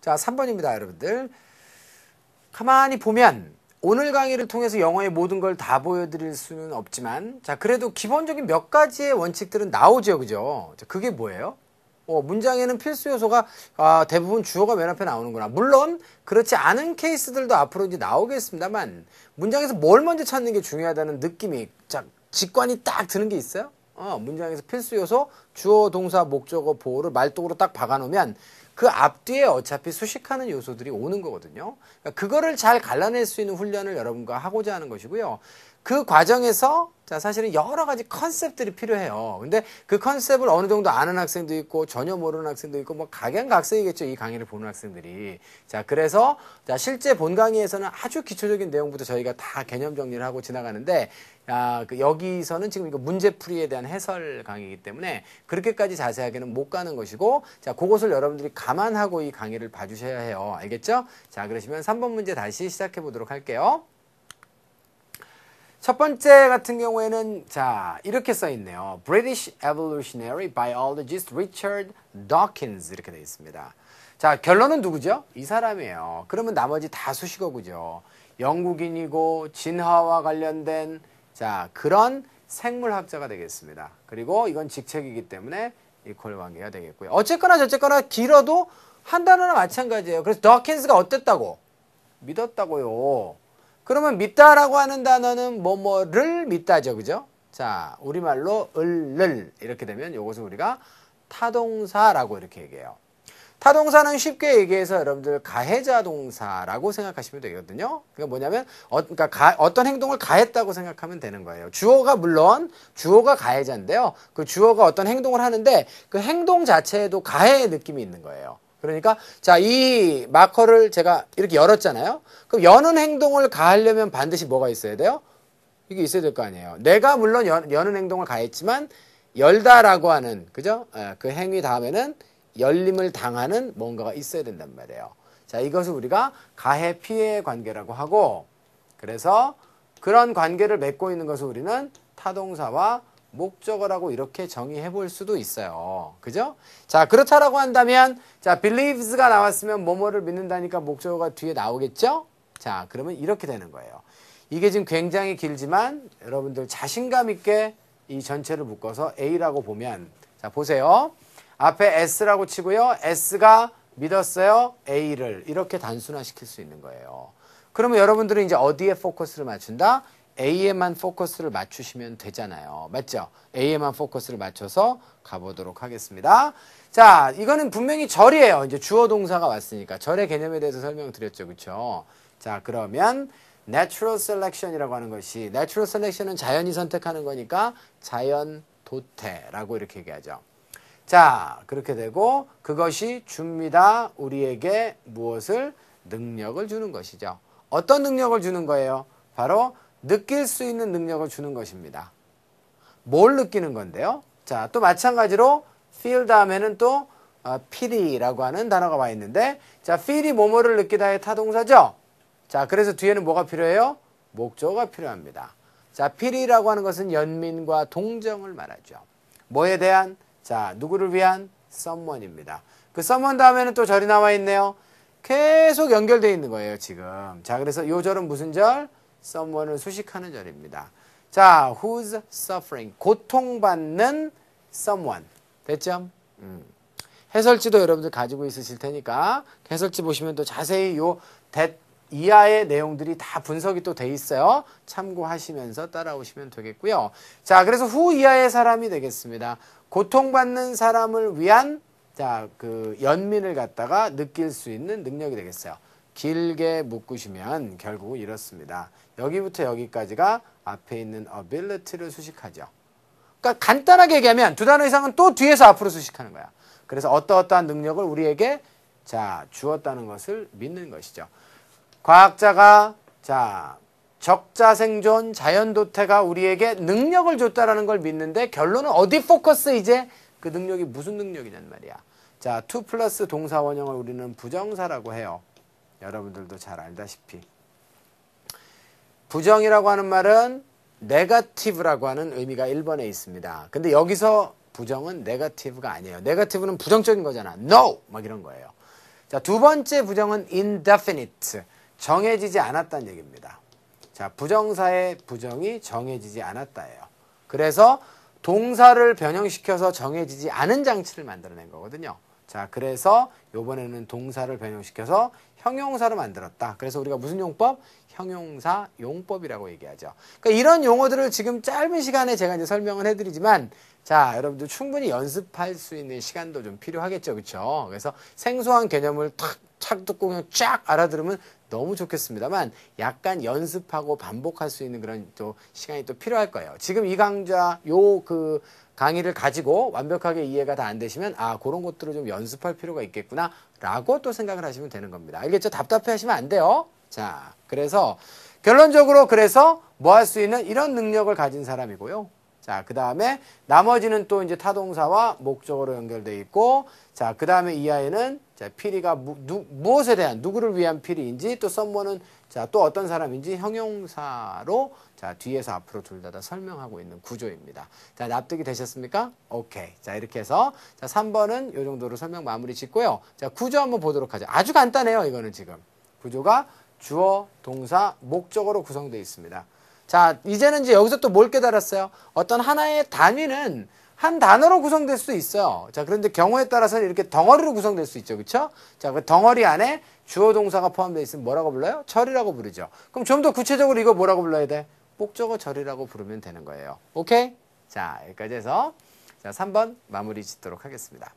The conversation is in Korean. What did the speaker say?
자, 3번입니다, 여러분들. 가만히 보면 오늘 강의를 통해서 영어의 모든 걸 다 보여드릴 수는 없지만 자 그래도 기본적인 몇 가지의 원칙들은 나오죠 그죠? 자, 그게 뭐예요? 어, 문장에는 필수 요소가 아, 대부분 주어가 맨 앞에 나오는구나. 물론 그렇지 않은 케이스들도 앞으로 이제 나오겠습니다만 문장에서 뭘 먼저 찾는 게 중요하다는 느낌이 자 직관이 딱 드는 게 있어요 어, 문장에서 필수 요소 주어 동사 목적어 보호를 말독으로 딱 박아놓으면 그 앞뒤에 어차피 수식하는 요소들이 오는 거거든요. 그러니까 그거를 잘 갈라낼 수 있는 훈련을 여러분과 하고자 하는 것이고요. 그 과정에서 자 사실은 여러 가지 컨셉들이 필요해요. 근데 그 컨셉을 어느 정도 아는 학생도 있고 전혀 모르는 학생도 있고 뭐 각양각색이겠죠. 이 강의를 보는 학생들이. 자 그래서 자 실제 본 강의에서는 아주 기초적인 내용부터 저희가 다 개념 정리를 하고 지나가는데 아, 그 여기서는 지금 이거 문제풀이에 대한 해설 강의이기 때문에 그렇게까지 자세하게는 못 가는 것이고 자 그것을 여러분들이 감안하고 이 강의를 봐 주셔야 해요. 알겠죠? 자 그러시면 3번 문제 다시 시작해 보도록 할게요. 첫 번째 같은 경우에는 자 이렇게 써 있네요. British Evolutionary Biologist Richard Dawkins 이렇게 되어 있습니다. 자 결론은 누구죠? 이 사람이에요. 그러면 나머지 다 수식어구죠. 영국인이고 진화와 관련된 자 그런 생물학자가 되겠습니다. 그리고 이건 직책이기 때문에 이퀄 관계가 되겠고요. 어쨌거나 저쨌거나 길어도 한 단어나 마찬가지예요. 그래서 더킨스가 어땠다고? 믿었다고요. 그러면 믿다라고 하는 단어는 뭐뭐를 믿다죠. 그죠? 자, 우리말로 을를 이렇게 되면 이것을 우리가 타동사라고 이렇게 얘기해요. 타동사는 쉽게 얘기해서 여러분들 가해자 동사라고 생각하시면 되거든요. 그게 뭐냐면 어, 그러니까 가, 어떤 행동을 가했다고 생각하면 되는 거예요. 주어가 물론 주어가 가해자인데요. 그 주어가 어떤 행동을 하는데 그 행동 자체에도 가해의 느낌이 있는 거예요. 그러니까 자 이 마커를 제가 이렇게 열었잖아요. 그럼 여는 행동을 가하려면 반드시 뭐가 있어야 돼요? 이게 있어야 될 거 아니에요. 내가 물론 여, 여는 행동을 가했지만 열다라고 하는 그죠? 예, 그 행위 다음에는 열림을 당하는 뭔가가 있어야 된단 말이에요. 자, 이것을 우리가 가해 피해 관계라고 하고 그래서 그런 관계를 맺고 있는 것을 우리는 타동사와 목적어라고 이렇게 정의해 볼 수도 있어요. 그죠? 자, 그렇다라고 한다면 자, believes가 나왔으면 뭐뭐를 믿는다니까 목적어가 뒤에 나오겠죠? 자, 그러면 이렇게 되는 거예요. 이게 지금 굉장히 길지만 여러분들 자신감 있게 이 전체를 묶어서 A라고 보면 자, 보세요. 앞에 S라고 치고요. S가 믿었어요. A를 이렇게 단순화시킬 수 있는 거예요. 그러면 여러분들은 이제 어디에 포커스를 맞춘다? A에만 포커스를 맞추시면 되잖아요. 맞죠? A에만 포커스를 맞춰서 가보도록 하겠습니다. 자, 이거는 분명히 절이에요. 이제 주어 동사가 왔으니까 절의 개념에 대해서 설명드렸죠. 그렇죠? 자, 그러면 natural selection이라고 하는 것이 natural selection은 자연이 선택하는 거니까 자연 도태라고 이렇게 얘기하죠. 자, 그렇게 되고 그것이 줍니다. 우리에게 무엇을? 능력을 주는 것이죠. 어떤 능력을 주는 거예요? 바로 느낄 수 있는 능력을 주는 것입니다. 뭘 느끼는 건데요? 자, 또 마찬가지로 feel 다음에는 또 어, feel이라고 하는 단어가 와 있는데 자, feel이 뭐뭐를 느끼다의 타동사죠? 자, 그래서 뒤에는 뭐가 필요해요? 목적어가 필요합니다. 자, feel이라고 하는 것은 연민과 동정을 말하죠. 뭐에 대한? 자, 누구를 위한? someone입니다. 그 someone 다음에는 또 절이 나와 있네요. 계속 연결되어 있는 거예요, 지금. 자, 그래서 요 절은 무슨 절? Someone을 수식하는 절입니다. 자, who's suffering? 고통받는 someone. 됐죠? 음. 해설지도 여러분들 가지고 있으실 테니까 해설지 보시면 또 자세히 요 that 이하의 내용들이 다 분석이 또 돼 있어요. 참고하시면서 따라오시면 되겠고요. 자, 그래서 후 이하의 사람이 되겠습니다. 고통받는 사람을 위한 자, 그 연민을 갖다가 느낄 수 있는 능력이 되겠어요. 길게 묶으시면 결국 이렇습니다. 여기부터 여기까지가 앞에 있는 ability를 수식하죠. 그러니까 간단하게 얘기하면 두 단어 이상은 또 뒤에서 앞으로 수식하는 거야. 그래서 어떠어떠한 능력을 우리에게 자 주었다는 것을 믿는 것이죠. 과학자가 자 적자 생존 자연 도태가 우리에게 능력을 줬다라는 걸 믿는데 결론은 어디 포커스 이제 그 능력이 무슨 능력이냔 말이야. 자, 투 플러스 동사 원형을 우리는 부정사라고 해요. 여러분들도 잘 알다시피. 부정이라고 하는 말은 네가티브라고 하는 의미가 1번에 있습니다. 근데 여기서 부정은 네가티브가 아니에요. 네가티브는 부정적인 거잖아. No! 막 이런 거예요. 자, 두 번째 부정은 indefinite. 정해지지 않았다는 얘기입니다. 자, 부정사의 부정이 정해지지 않았다예요. 그래서 동사를 변형시켜서 정해지지 않은 장치를 만들어낸 거거든요. 자, 그래서 요번에는 동사를 변형시켜서 형용사로 만들었다. 그래서 우리가 무슨 용법? 형용사 용법이라고 얘기하죠. 그러니까 이런 용어들을 지금 짧은 시간에 제가 이제 설명을 해드리지만 자, 여러분들 충분히 연습할 수 있는 시간도 좀 필요하겠죠. 그렇죠? 그래서 생소한 개념을 탁, 착 듣고 그냥 쫙 알아들으면 너무 좋겠습니다만 약간 연습하고 반복할 수 있는 그런 또 시간이 또 필요할 거예요. 지금 이 강좌 요그 강의를 가지고 완벽하게 이해가 다 안 되시면 아 그런 것들을 좀 연습할 필요가 있겠구나 라고 또 생각을 하시면 되는 겁니다. 알겠죠? 답답해 하시면 안 돼요. 자, 그래서 결론적으로 그래서 뭐 할 수 있는 이런 능력을 가진 사람이고요. 자, 그 다음에 나머지는 또 이제 타동사와 목적어로 연결돼 있고, 자, 그 다음에 이 아이는 자, 피리가 무, 누, 무엇에 대한 누구를 위한 피리인지 또 썸머는 자, 또 어떤 사람인지 형용사로 자, 뒤에서 앞으로 둘 다 다 설명하고 있는 구조입니다. 자, 납득이 되셨습니까? 오케이. 자, 이렇게 해서 자, 3번은 요 정도로 설명 마무리 짓고요. 자, 구조 한번 보도록 하죠. 아주 간단해요, 이거는 지금. 구조가 주어, 동사, 목적어로 구성되어 있습니다. 자, 이제는 이제 여기서 또 뭘 깨달았어요? 어떤 하나의 단위는 한 단어로 구성될 수 있어요. 자, 그런데 경우에 따라서는 이렇게 덩어리로 구성될 수 있죠. 그쵸? 자, 그 덩어리 안에 주어 동사가 포함되어 있으면 뭐라고 불러요? 절이라고 부르죠. 그럼 좀 더 구체적으로 이거 뭐라고 불러야 돼? 목적어 절이라고 부르면 되는 거예요. 오케이? 자, 여기까지 해서 자, 3번 마무리 짓도록 하겠습니다.